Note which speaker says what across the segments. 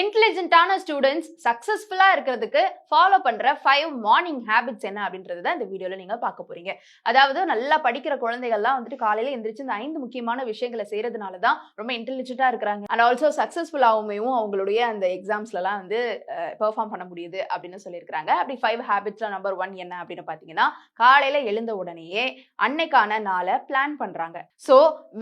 Speaker 1: இன்டெலிஜென்ட்டான students சக்ஸஸ்ஃபுல்லாக இருக்கிறதுக்கு follow பண்ற ஃபைவ் மார்னிங் ஹேபிட்ஸ் என்ன அப்படின்றது தான் இந்த வீடியோவில் நீங்க பார்க்க போறீங்க. அதாவது நல்லா படிக்கிற குழந்தைகள்லாம் வந்துட்டு காலையில் எந்திரிச்சு இந்த ஐந்து முக்கியமான விஷயங்களை செய்யறதுனால தான் ரொம்ப இன்டெலிஜென்ட்டாக இருக்கிறாங்க. அண்ட் ஆல்சோ சக்ஸஸ்ஃபுல்லாகவும் அவங்களுடைய அந்த எக்ஸாம்ஸ்லலாம் வந்து பெர்ஃபார்ம் பண்ண முடியுது அப்படின்னு சொல்லியிருக்காங்க அப்படி ஃபைவ் ஹேபிட்ஸில் நம்பர் ஒன் என்ன அப்படின்னு பார்த்தீங்கன்னா காலையில் எழுந்த உடனேயே அன்னைக்கான நாளை பிளான் பண்றாங்க. ஸோ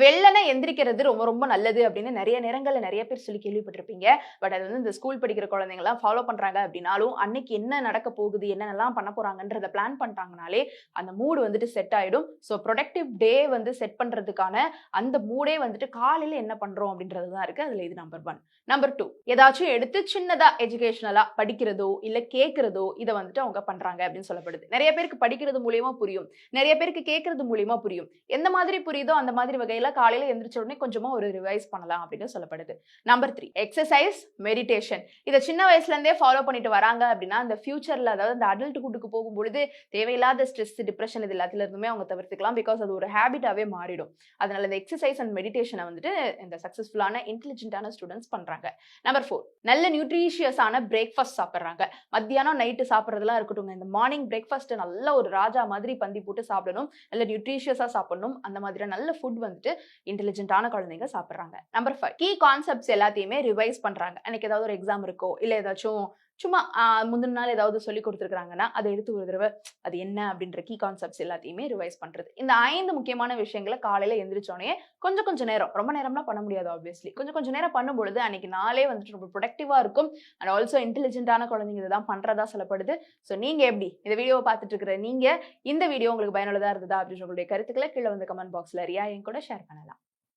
Speaker 1: வெள்ளனை எந்திரிக்கிறது ரொம்ப ரொம்ப நல்லது அப்படின்னு நிறைய நேரங்களில் நிறைய பேர் சொல்லி கேள்விப்பட்டிருப்பீங்க. பட் அது வந்து இந்த ஸ்கூல் படிக்கிற குழந்தைங்கலாம் ஃபாலோ பண்றாங்க அப்படின்னாலும் அன்னைக்கு என்ன நடக்க போகுது என்னென்னலாம் பண்ண போறாங்கன்றத பிளான் பண்ணிட்டாங்கனாலே அந்த மூடு வந்துட்டு செட் ஆயிடும். ஸோ ப்ரொடக்டிவ் டே வந்து செட் பண்றதுக்கான அந்த மூடே வந்துட்டு காலையில என்ன பண்றோம் அப்படின்றது தான் இருக்கு. அதுல இது நம்பர் ஒன் நம்பர் டூ ஏதாச்சும் எடுத்து சின்னதாக எஜுகேஷனலாக படிக்கிறதோ இல்லை கேட்குறதோ இதை வந்துட்டு அவங்க பண்றாங்க அப்படின்னு சொல்லப்படுது. நிறைய பேருக்கு படிக்கிறது மூலியமா புரியும். நிறைய பேருக்கு கேட்கறது மூலியமா புரியும். எந்த மாதிரி புரியுதோ அந்த மாதிரி வகையில் காலையில் எந்திரிச்ச உடனே கொஞ்சமாக ஒரு ரிவைஸ் பண்ணலாம் அப்படின்னு சொல்லப்படுது. நம்பர் த்ரீ எக்ஸசைஸ் மெடிடேஷன் இதை சின்ன வயசுலேருந்தே ஃபாலோ பண்ணிட்டு வராங்க அப்படின்னா அந்த ஃபியூச்சரில் அதாவது அந்த அடல்ட்ஹுட்டுக்கு போகும்பொழுது தேவையில்லாத ஸ்ட்ரெஸ் டிப்ரெஷன் இது எல்லாத்துலேருந்துமே அவங்க தவிர்த்துக்கலாம். பிகாஸ் அது ஒரு ஹேபிட்டாகவே மாறிடும். அதனால இந்த எக்ஸசைஸ் அண்ட் மெடிடேஷனை வந்துட்டு இந்த சக்ஸஸ்ஃபுல்லான இன்டெலிஜென்ட்டான ஸ்டூடெண்ட்ஸ் பண்ணுறாங்க நம்பர் ஃபோர் நல்ல நியூட்ரிஷியஸான பிரேக்ஃபாஸ்ட் சாப்பிட்றாங்க. மத்தியானம் நைட்டு சாப்பிட்றதுலாம் இருக்கட்டும் இந்த மார்னிங் பிரேக்ஃபாஸ்ட் நல்ல ஒரு ராஜா மாதிரி பந்தி போட்டு சாப்பிடணும். நல்ல நியூட்ரிஷியஸாக சாப்பிடணும். அந்த மாதிரி நல்ல ஃபுட் வந்துட்டு இன்டெலிஜென்ட்டான குழந்தைங்க சாப்பிட்றாங்க. நம்பர் ஃபைவ் கீ கான்செப்ட்ஸ் எல்லாத்தையுமே ரிவைஸ் பண்ணுறாங்க அன்னைக்கு ஏதாவது ஒரு எக்ஸாம் இருக்கோ இல்லை ஏதாச்சும் சும்மா முந்தின நாள் ஏதாவது சொல்லி கொடுத்துருக்காங்கன்னா அதை எடுத்து ஒரு தடவை அது என்ன அப்படின்ற கீ கான்செப்ட்ஸ் எல்லாத்தையுமே ரிவைஸ் பண்றது. இந்த ஐந்து முக்கியமான விஷயங்களை காலையில எந்திரிச்சோடனே கொஞ்சம் கொஞ்சம் நேரம் ரொம்ப நேரம்லாம் பண்ண முடியாது ஆப்வியஸ்லி கொஞ்சம் கொஞ்சம் நேரம் பண்ணும்பொழுது அன்னைக்கு நாளே வந்துட்டு ரொம்ப ப்ரொடக்டிவா இருக்கும். அண்ட் ஆல்சோ இன்டெலிஜென்ட்டான குழந்தைங்க இதுதான் பண்றதா சொல்லப்படுது. ஸோ நீங்க எப்படி இந்த வீடியோவை பார்த்துட்டு இருக்கிற நீங்க இந்த வீடியோ உங்களுக்கு பயனுள்ளதா இருந்ததா அப்படின்ற உங்களுடைய கருத்துக்களை கீழே வந்து கமெண்ட் பாக்ஸ்ல ரியா என் கூட ஷேர் பண்ணலாம்.